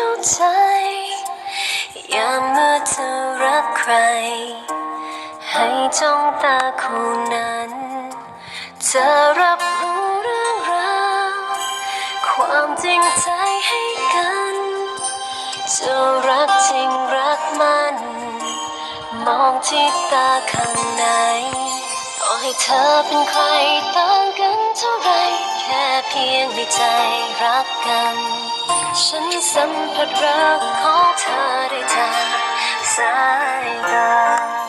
เข้าใจ ยามเมื่อเธอรักใคร ให้จ้องตาคนนั้น จะรับรู้เรื่องราวความจริงใจให้กัน จะรักจริงรักมัน มองที่ตาข้างในต่อให้เธอเป็นใครต่างกันเท่าไร แค่เพียงในใจรักกัน ฉันสัมผัสรักของเธอได้จากสายตา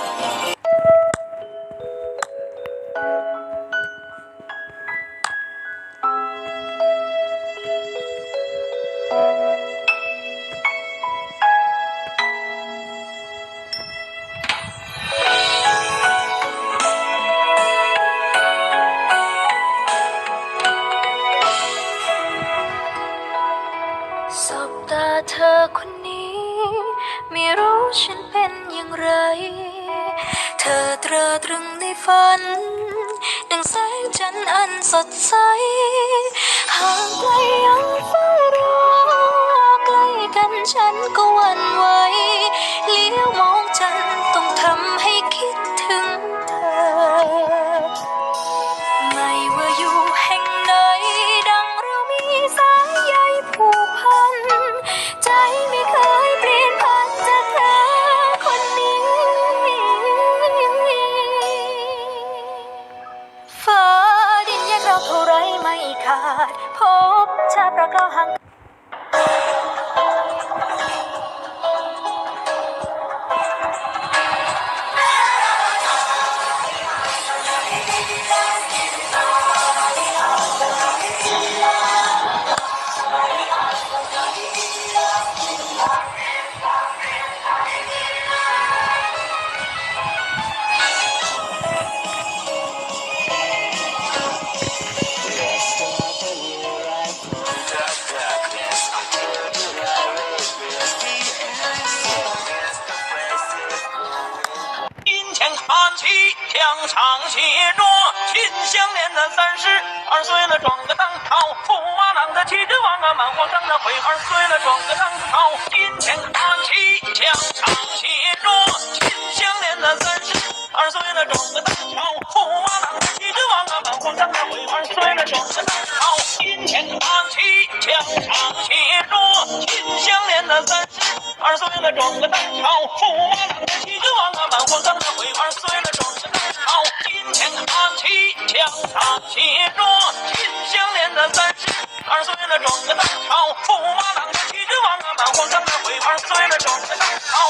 ไม่รู้ฉันเป็นอย่างไร เธอตราตรึงในฝัน ดังแสงจันทร์อันสดใส ห่างไกลยังฝ้ารอใกล้กันฉันก็หวั่นไหว ขาด พบชาติรักเราห่าง 墙上写着“秦香莲的三十二岁了，装个当朝；驸马郎的七十王啊，满皇上的会二岁了，装个当朝。金钱看齐，墙上写着“秦香莲的三十二岁了，装个撞个南朝，驸马狼年齐君王啊，满皇上的回牌摔了撞个南朝。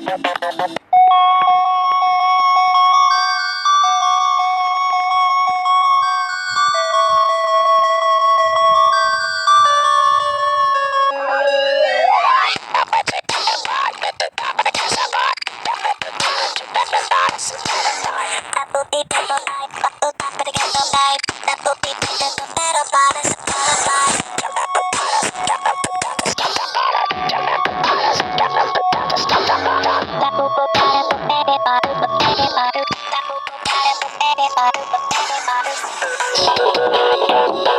Bye. Thank you.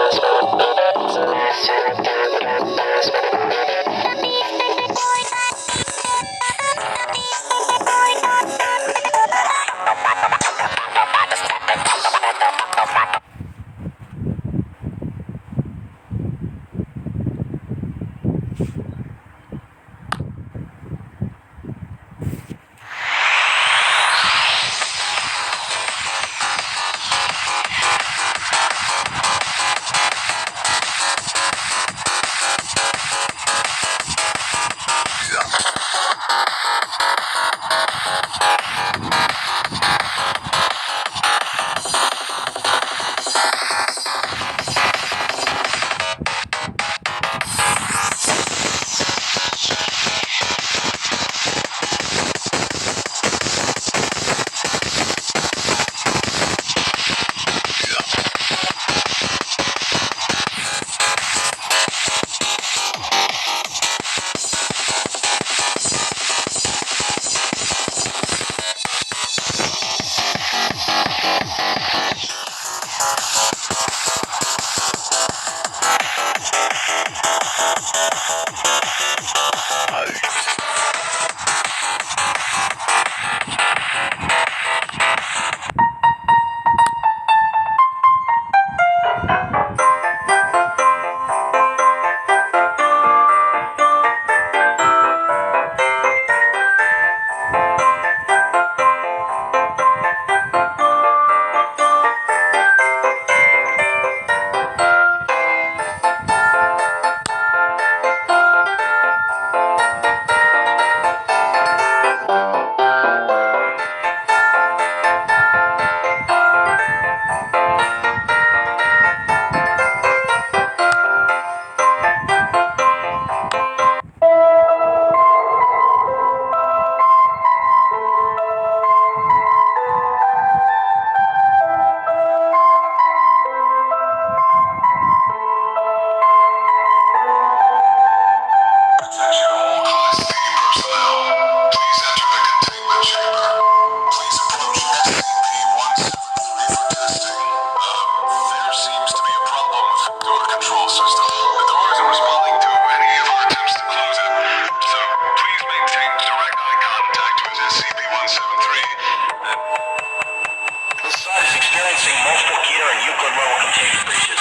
will continue to appreciate